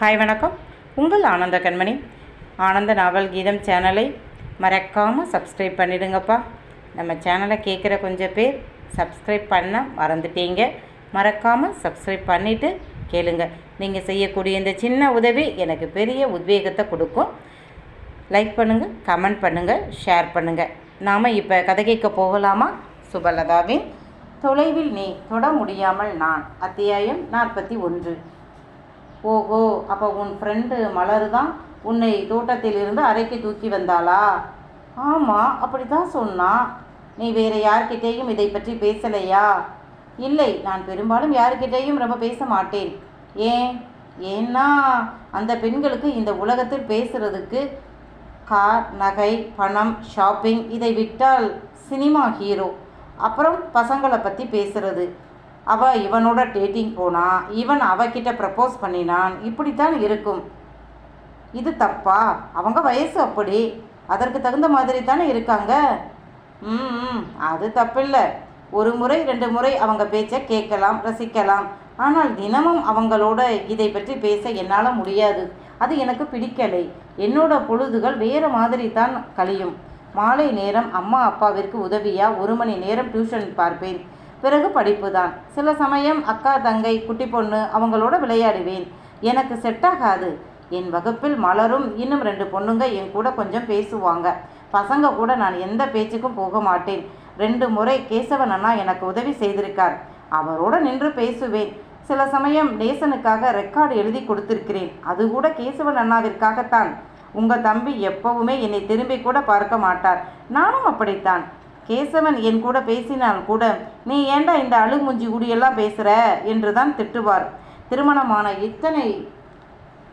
Hi வணக்கம். உங்கள் ஆனந்த கண்மணி. ஆனந்த நாவல் கீதம் சேனலை மறக்காமல் சப்ஸ்கிரைப் பண்ணிடுங்கப்பா. நம்ம சேனலை கேட்குற கொஞ்சம் பேர் சப்ஸ்கிரைப் பண்ண மறந்துட்டீங்க. மறக்காமல் சப்ஸ்கிரைப் பண்ணிவிட்டு கேளுங்க. நீங்கள் செய்யக்கூடிய இந்த சின்ன உதவி எனக்கு பெரிய உத்வேகத்தை கொடுக்கும். லைக் பண்ணுங்கள் கமெண்ட் பண்ணுங்கள் ஷேர் பண்ணுங்கள் நாம் இப்போ கதை கேட்க போகலாமா? சுபலதாவின் தொலைவில் நீ தொட முடியாமல் நான். அத்தியாயம் நாற்பத்தி ஒன்று. ஓஹோ அப்போ உன் ஃப்ரெண்டு மலர் தான் உன்னை தோட்டத்திலிருந்து அறைக்கு தூக்கி வந்தாளா? ஆமாம் அப்படி தான் சொன்னா. நீ வேறு யார்கிட்டேயும் இதை பற்றி பேசலையா? இல்லை நான் பெரும்பாலும் யார்கிட்டேயும் ரொம்ப பேச மாட்டேன். ஏன்? ஏன்னா அந்த பெண்களுக்கு இந்த உலகத்தில் பேசுறதுக்கு கார் நகை பணம் ஷாப்பிங் இதை விட்டால் சினிமா ஹீரோ அப்புறம் பசங்களை பற்றி பேசுறது. அவள் இவனோட டேட்டிங் போனா இவன் அவகிட்ட ப்ரப்போஸ் பண்ணினான் இப்படித்தான் இருக்கும். இது தப்பா? அவங்க வயசு அப்படி. அதற்கு தகுந்த மாதிரி தானே இருக்காங்க? ம் அது தப்பில்லை. ஒரு முறை ரெண்டு முறை அவங்க பேச்சை கேட்கலாம் ரசிக்கலாம். ஆனால் தினமும் அவங்களோட இதை பற்றி பேச என்னால் முடியாது. அது எனக்கு பிடிக்கலை. என்னோட பொழுதுகள் வேறு மாதிரி தான் கழியும். மாலை நேரம் அம்மா அப்பாவிற்கு உதவியா? ஒரு மணி நேரம் டியூஷன் பார்ப்பேன். பிறகு படிப்பு தான் சில சமயம் அக்கா தங்கை குட்டி பொண்ணு அவங்களோட விளையாடுவேன். எனக்கு செட் ஆகாது. என் வகுப்பில் மலரும் இன்னும் ரெண்டு பொண்ணுங்க என் கூட கொஞ்சம் பேசுவாங்க. பசங்க கூட நான் எந்த பேச்சுக்கும் போக மாட்டேன். ரெண்டு முறை கேசவன் அண்ணா எனக்கு உதவி செய்திருக்கார். அவரோட நின்று பேசுவேன். சில சமயம் நேசனுக்காக ரெக்கார்டு எழுதி கொடுத்திருக்கிறேன். அது கூட கேசவன் அண்ணாவிற்காகத்தான். உங்கள் தம்பி எப்பவுமே என்னை திரும்பி கூட பார்க்க மாட்டார். நானும் அப்படித்தான். கேசவன் என் கூட பேசினால் கூட நீ ஏன்டா இந்த அழுகுமுஞ்சி குடியெல்லாம் பேசுகிற என்று தான் திட்டுவார். திருமணமான இத்தனை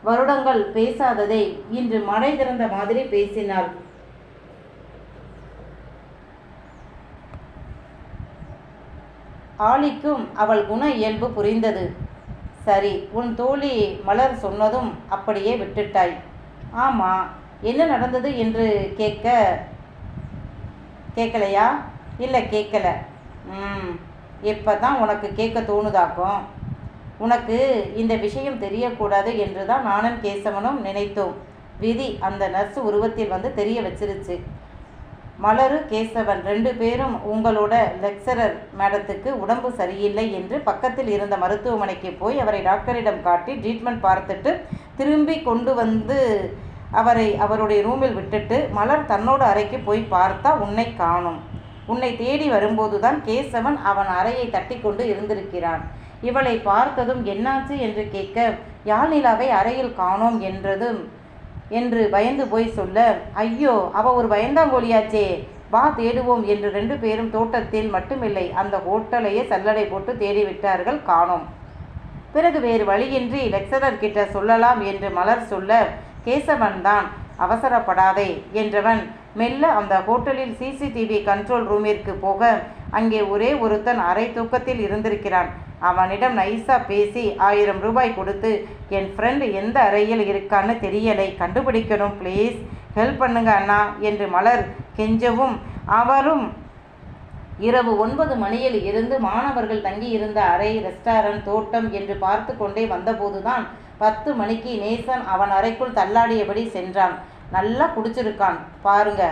வருடங்கள் பேசாததை இன்று மழை திறந்த மாதிரி பேசினாள். ஆலிக்கும் அவள் குண இயல்பு புரிந்தது. சரி உன் தோழி மலர் சொன்னதும் அப்படியே விட்டுட்டாய். ஆமாம் என்ன நடந்தது? என்று கேட்க கேட்கலையா இல்லை கேட்கல ம் இப்போ தான் உனக்கு கேட்க தோணுதாக்கும். உனக்கு இந்த விஷயம் தெரியக்கூடாது என்று தான் நானும் கேசவனும் நினைத்தோம். விதி அந்த நர்ஸ் உருவத்தில் வந்து தெரிய வச்சிருச்சு. மலரு கேசவன் ரெண்டு பேரும் உங்களோட லெக்சரர் மேடத்துக்கு உடம்பு சரியில்லை என்று பக்கத்தில் இருந்த மருத்துவமனைக்கு போய் அவரை டாக்டரிடம் காட்டி ட்ரீட்மெண்ட் பார்த்துட்டு திரும்பி கொண்டு வந்து அவரை அவருடைய ரூமில் விட்டுட்டு மலர் தன்னோட அறைக்கு போய் பார்த்தா உன்னை காணும். உன்னை தேடி வரும்போதுதான் கேசவன் அவன் அறையை தட்டி கொண்டு இருந்திருக்கிறான். இவளை பார்த்ததும் என்னாச்சு என்று கேட்க யாழ்நிலாவை அறையில் காணோம் என்றதும் என்று பயந்து போய் சொல்ல ஐயோ அவ ஒரு பயந்தாங்கோலியாச்சே வா தேடுவோம் என்று ரெண்டு பேரும் தோட்டத்தில் மட்டுமில்லை அந்த ஹோட்டலையே சல்லடை போட்டு தேடிவிட்டார்கள் காணோம். பிறகு வேறு வழியின்றி லெக்சரர் கிட்ட சொல்லலாம் என்று மலர் சொல்ல கேசவன் தான் அவசரப்படாதே என்றவன் மெல்ல அந்த ஹோட்டலில் சிசிடிவி கண்ட்ரோல் ரூமிற்கு போக அங்கே ஒரே ஒருத்தன் அரை தூக்கத்தில் இருந்திருக்கிறான். அவனிடம் நைஸா பேசி ஆயிரம் ரூபாய் கொடுத்து என் ஃப்ரெண்டு எந்த அறையில் இருக்கான்னு தெரியலை கண்டுபிடிக்கணும் ப்ளீஸ் ஹெல்ப் பண்ணுங்க அண்ணா என்று மலர் கெஞ்சவும் அவரும் இரவு ஒன்பது மணியில் இருந்து மாணவர்கள் தங்கியிருந்த அறை ரெஸ்டாரண்ட் தோட்டம் என்று பார்த்து கொண்டே வந்தபோதுதான் பத்து மணிக்கு நேசன் அவன் அறைக்குள் தள்ளாடியபடி சென்றான். நல்லா குடிச்சிருக்கான் பாருங்க.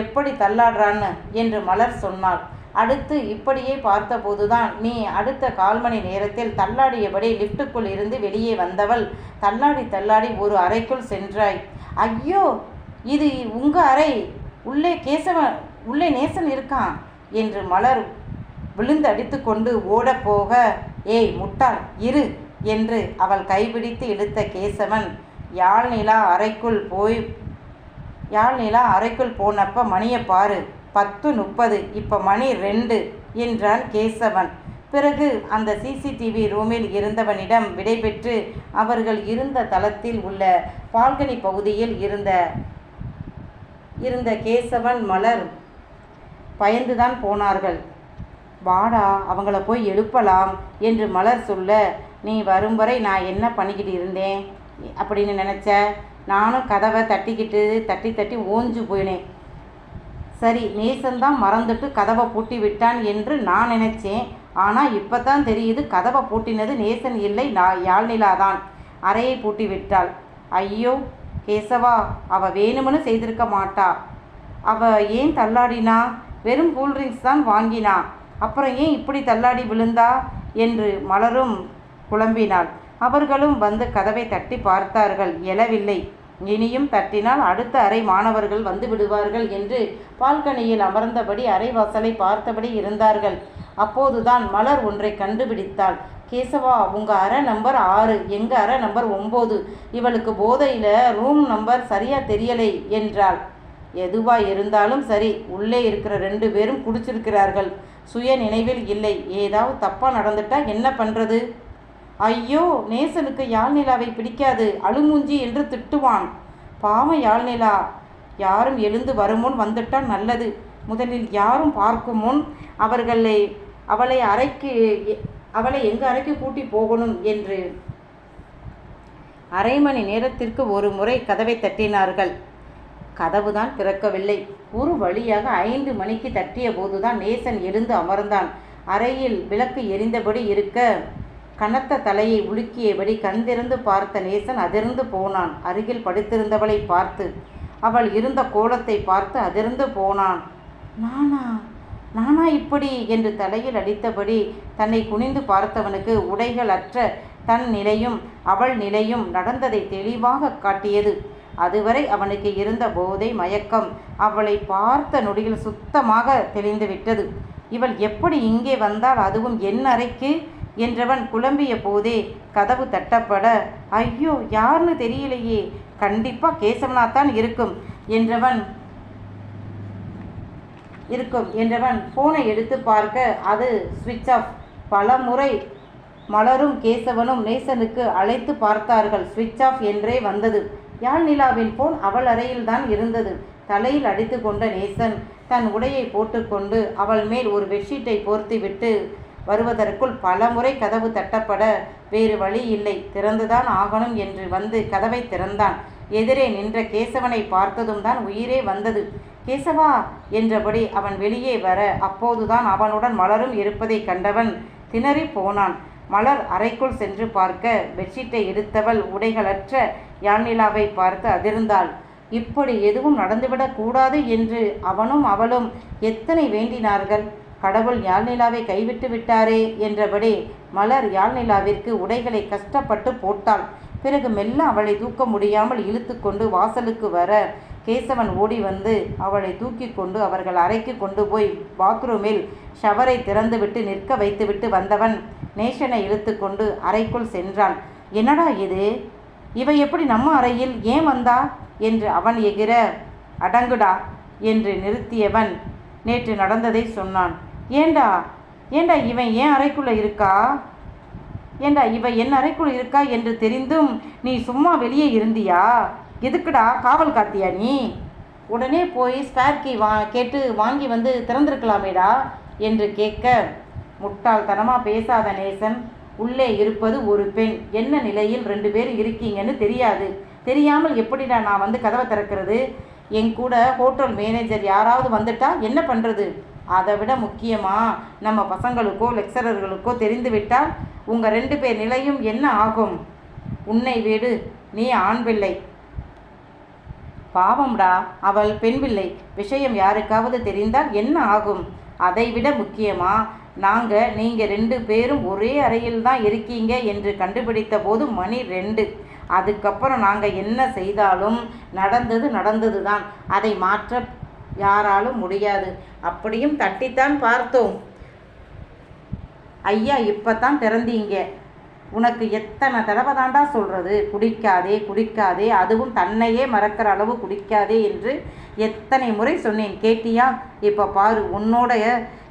எப்படி தள்ளாடுறான்னு என்று மலர் சொன்னாள். அடுத்து இப்படியே பார்த்தபோதுதான் நீ அடுத்த கால் மணி நேரத்தில் தள்ளாடியபடி லிஃப்ட்டுக்குள் இருந்து வெளியே வந்தவள் தள்ளாடி தள்ளாடி ஒரு அறைக்குள் சென்றாய். ஐயோ இது உங்க அறை. உள்ளே கேசவன் உள்ளே நேசன் இருக்கான் என்று மலர் விழுந்து அடித்துக்கொண்டு ஓடப்போக. ஏய் முட்டாள் இரு. என்று அவள் கைபிடித்து இழுத்த கேசவன் யாழ்நிலா அறைக்குள் போய் யாழ்நிலா அறைக்குள் போனப்ப மணியை பாரு பத்து முப்பது இப்போ மணி ரெண்டு என்றான் கேசவன். பிறகு அந்த சிசிடிவி ரூமில் இருந்தவனிடம் விடைபெற்று அவர்கள் இருந்த தளத்தில் உள்ள பால்கனி பகுதியில் இருந்த இருந்த கேசவன் மலர் பயந்துதான் போனார்கள். வாடா அவங்கள போய் எழுப்பலாம் என்று மலர் சொல்ல நீ வரும் வரை நான் என்ன பண்ணிக்கிட்டு இருந்தேன்? அப்படின்னு நினச்ச. நானும் கதவை தட்டிக்கிட்டு தட்டி தட்டி ஓஞ்சு போயினேன். சரி நேசன்தான் மறந்துட்டு கதவை பூட்டி விட்டான் என்று நான் நினச்சேன். ஆனால் இப்போ தான் தெரியுது கதவை பூட்டினது நேசன் இல்லை நான் யாழ்நிலா தான். அறையை பூட்டி விட்டாள். ஐயோ கேசவா அவ வேணும்னு செய்திருக்க மாட்டா. அவ ஏன் தள்ளாடினா? வெறும் கூல்ட்ரிங்க்ஸ் தான் வாங்கினா. அப்புறம் ஏன் இப்படி தள்ளாடி விழுந்தா? என்று மலரும் குழம்பினாள். அவர்களும் வந்து கதவை தட்டி பார்த்தார்கள். எழவில்லை. இனியும் தட்டினால் அடுத்த அறை மாணவர்கள் வந்து விடுவார்கள் என்று பால்கனியில் அமர்ந்தபடி அறைவாசலை பார்த்தபடி இருந்தார்கள். அப்போதுதான் மலர் ஒன்றை கண்டுபிடித்தாள். கேசவா உங்க அறை நம்பர் ஆறு. எங்க அறை நம்பர் ஒம்பது. இவளுக்கு போதையில ரூம் நம்பர் சரியா தெரியலை என்றாள். எதுவா இருந்தாலும் சரி உள்ளே இருக்கிற ரெண்டு பேரும் குடிச்சிருக்கிறார்கள். சுய நினைவில் இல்லை. ஏதாவது தப்பாக நடந்துட்டா என்ன பண்ணுறது ஐயோ நேசனுக்கு யாழ்நிலாவை பிடிக்காது. அழுமூஞ்சி என்று திட்டுவான். பாவம் யாழ்நிலா யாரும் எழுந்து வருமுன் வந்துட்டால் நல்லது. முதலில் யாரும் பார்க்கும் முன் அவர்களை அவளை அறைக்கு அவளை எங்கள் அறைக்கு கூட்டி போகணும் என்று. அரை மணி நேரத்திற்கு ஒரு முறை கதவை தட்டினார்கள். கதவுதான் திறக்கவில்லை. ஒரு வழியாக ஐந்து மணிக்கு தட்டிய போதுதான் நேசன் எழுந்து அமர்ந்தான். அறையில் விளக்கு எரிந்தபடி இருக்க கனத்த தலையை உலுக்கியபடி கண்திறந்து பார்த்த நேசன் அதிர்ந்து போனான். அருகில் படுத்திருந்தவளை பார்த்து அவள் இருந்த கோலத்தை பார்த்து அதிர்ந்து போனான். நானா? நானா இப்படி? என்று தலையில் அடித்தபடி தன்னை குனிந்து பார்த்தவனுக்கு உடைகள் அற்ற தன் நிலையும் அவள் நிலையும் நடந்ததை தெளிவாக காட்டியது. அதுவரை அவனுக்கு இருந்த போதை மயக்கம் அவளை பார்த்த நொடியில் சுத்தமாக தெளிந்துவிட்டது. இவள் எப்படி இங்கே வந்தால் அதுவும் என் அறைக்கு? என்றவன் குழம்பிய போதே கதவு தட்டப்பட ஐயோ யாருன்னு தெரியலையே. கண்டிப்பாக கேசவனாத்தான் இருக்கும் என்றவன் இருக்கும் என்றவன் ஃபோனை எடுத்து பார்க்க அது ஸ்விட்ச் ஆஃப் பல முறை மலரும் கேசவனும் நேசனுக்கு அழைத்து பார்த்தார்கள் ஸ்விட்ச் ஆஃப் என்றே வந்தது. யாழ் நிலாவின் போன் அவள் அறையில்தான் இருந்தது. தலையில் அடித்து கொண்ட நேசன் தன் உடையை போட்டுக்கொண்டு அவள் மேல் ஒரு பெட்ஷீட்டை போர்த்திவிட்டு வருவதற்குள் பலமுறை கதவு தட்டப்பட வேறு வழி இல்லை. திறந்துதான் ஆகணும் என்று வந்து கதவை திறந்தான். எதிரே நின்ற கேசவனை பார்த்ததும் தான் உயிரே வந்தது. கேசவா என்றபடி அவன் வெளியே வர அப்போதுதான் அவனுடன் மலரும் இருப்பதை கண்டவன் திணறி போனான். மலர் அறைக்குள் சென்று பார்க்க பெட்ஷீட்டை எடுத்தவள் உடைகளற்ற யாழ்நிலாவை பார்த்து அதிர்ந்தாள். இப்படி எதுவும் நடந்துவிடக் கூடாது என்று அவனும் அவளும் எத்தனை வேண்டினார்கள்? கடவுள் யாழ்நிலாவை கைவிட்டு விட்டாரே என்றபடி மலர் யாழ்நிலாவிற்கு உடைகளை கஷ்டப்பட்டு போட்டாள். பிறகு மெல்ல அவளை தூக்க முடியாமல் இழுத்து கொண்டு வாசலுக்கு வர கேசவன் ஓடி வந்து அவளை தூக்கி கொண்டு அவர்கள் அறைக்கு கொண்டு போய் பாத்ரூமில் ஷவரை திறந்துவிட்டு நிற்க வைத்துவிட்டு வந்தவன் நேஷனை இழுத்து கொண்டு அறைக்குள் சென்றான். என்னடா இது? இவ எப்படி நம்ம அறையில் ஏன் வந்தா? என்று அவன் எகிற. அடங்குடா என்று நிறுத்தியவன். நேற்று நடந்ததை சொன்னான். ஏண்டா? ஏண்டா இவன் ஏன் அறைக்குள்ளே இருக்கா? ஏண்டா இவ என் அறைக்குள் இருக்கா என்று தெரிந்தும் நீ சும்மா வெளியே இருந்தியா? எதுக்குடா காவல் காத்தியா நீ? உடனே போய் ஸ்பேர் கீ வா கேட்டு வாங்கி வந்து திறந்திருக்கலாமேடா? என்று கேட்க. முட்டாள்தனமாக பேசாத நேசன் உள்ளே இருப்பது ஒரு பெண். என்ன நிலையில் ரெண்டு பேர் இருக்கீங்கன்னு தெரியாது. தெரியாமல் எப்படிடா நான் வந்து கதவை திறக்கிறது? என் கூட ஹோட்டல் மேனேஜர் யாராவது வந்துட்டா என்ன பண்ணுறது அதை விட முக்கியமாக நம்ம பசங்களுக்கோ லெக்சரர்களுக்கோ தெரிந்து விட்டால் உங்கள் ரெண்டு பேர் நிலையும் என்ன ஆகும்? உன்னை வீடு நீ ஆண் பிள்ளை. பாவம்டா அவள் பெண் பிள்ளை. விஷயம் யாருக்காவது தெரிந்தால் என்ன ஆகும்? அதைவிட முக்கியமா நாங்கள் நீங்கள் ரெண்டு பேரும் ஒரே அறையில் தான் இருக்கீங்க என்று கண்டுபிடித்த போது மணி ரெண்டு. அதுக்கப்புறம் நாங்கள் என்ன செய்தாலும் நடந்தது நடந்தது தான் அதை மாற்ற யாராலும் முடியாது. அப்படியும் தட்டித்தான் பார்த்தோம். ஐயா இப்போ தான் திறந்தீங்க உனக்கு எத்தனை தடவை தாண்டா சொல்கிறது குடிக்காதே குடிக்காதே. அதுவும் தன்னையே மறக்கிற அளவு குடிக்காதே என்று எத்தனை முறை சொன்னேன். கேட்டியா? இப்போ பாரு உன்னோடைய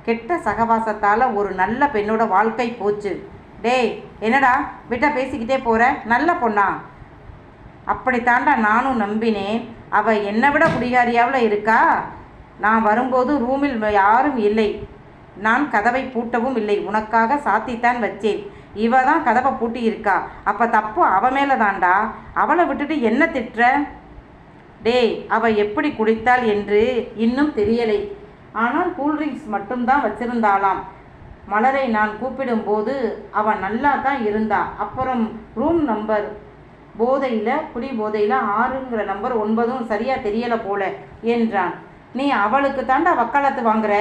கெட்ட சகவாசத்தால் ஒரு நல்ல பெண்ணோட வாழ்க்கை போச்சு. டேய் என்னடா விட்ட பேசிக்கிட்டே போகிற நல்ல பொண்ணா? அப்படித்தாண்டா நானும் நம்பினேன். அவள் என்னை விட குடிகாரியாவில் இருக்கா? நான் வரும்போது ரூமில் யாரும் இல்லை. நான் கதவை பூட்டவும் இல்லை. உனக்காக சாத்தித்தான் வச்சேன். இவ தான் கதவை பூட்டி இருக்கா அப்போ தப்பு அவ மேலே தாண்டா அவளை விட்டுட்டு என்ன திட்டுற? டேய் அவ எப்படி குடித்தாள் என்று இன்னும் தெரியலை. ஆனால் கூல்ட்ரிங்க்ஸ் மட்டும்தான் வச்சிருந்தாளாம். மலரை நான் கூப்பிடும்போது அவன் நல்லா தான் இருந்தா. அப்புறம் ரூம் நம்பர் போதையில் குடி போதையில் ஆறுங்கிற நம்பர் ஒன்பதும் சரியாக தெரியலை போல என்றான். நீ அவளுக்கு தாண்டா வக்காலத்து வாங்குற?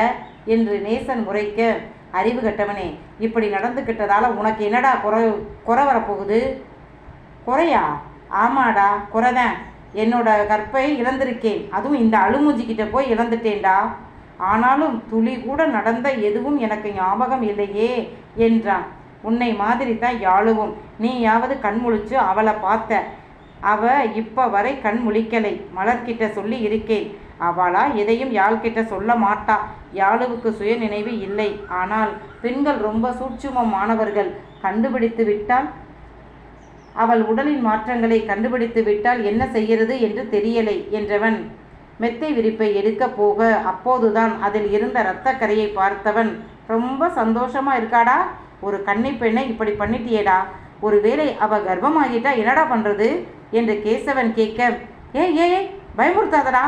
என்று நேசன் முறைக்க அறிவு கட்டவனே இப்படி நடந்துக்கிட்டதால உனக்கு என்னடா குறை குறை வரப்போகுது? குறையா? ஆமாடா குறைதான். என்னோட கற்பை இழந்திருக்கேன். அதுவும் இந்த அழுமூஞ்சிக்கிட்ட போய் இழந்துட்டேன்டா. ஆனாலும் துளி கூட நடந்த எதுவும் எனக்கு ஞாபகம் இல்லையே என்றான். உன்னை மாதிரி தான் யாழுவும். நீயாவது கண் முழிச்சு அவளை பார்த்த. அவ இப்போ வரை கண் முழிக்கலை. மலர்கிட்ட சொல்லி இருக்கேன். அவளா எதையும் யாழ்கிட்ட சொல்ல மாட்டா. யாழுவுக்கு சுய நினைவு இல்லை. ஆனால் பெண்கள் ரொம்ப சூட்சுமமானவர்கள் கண்டுபிடித்து விட்டால்? அவள் உடலின் மாற்றங்களை கண்டுபிடித்து விட்டால் என்ன செய்கிறது என்று தெரியலை என்றவன். மெத்தை விரிப்பை எடுக்க போக அப்போதுதான் அதில் இருந்த இரத்தக்கரையை பார்த்தவன் ரொம்ப சந்தோஷமா இருக்காடா? ஒரு கன்னி பெண்ணை இப்படி பண்ணிட்டியேடா? ஒருவேளை அவ கர்ப்பமாகிட்டா என்னடா பண்றது? என்று கேசவன் கேட்க ஏ ஏ பயமுறுத்தாதடா.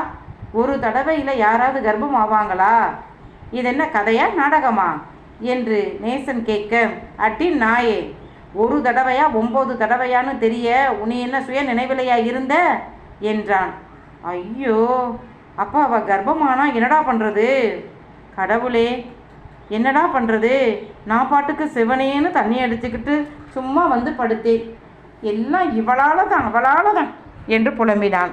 ஒரு தடவையில் யாராவது கர்ப்பம் ஆவாங்களா? இது என்ன கதையா நாடகமா? என்று நேசன் கேட்க அட்டி நாயே ஒரு தடவையா ஒம்பது தடவையான்னு தெரிய உனி என்ன சுய நினைவிலையா இருந்த? என்றான். ஐயோ அப்பா அவள் கர்ப்பமானா என்னடா பண்ணுறது கடவுளே என்னடா பண்ணுறது நான் பாட்டுக்கு சிவனேன்னு தண்ணி அடிச்சுக்கிட்டு சும்மா வந்து படுத்தேன். எல்லாம் இவளால் தான் அவளால் தான் என்று புலம்பினான்.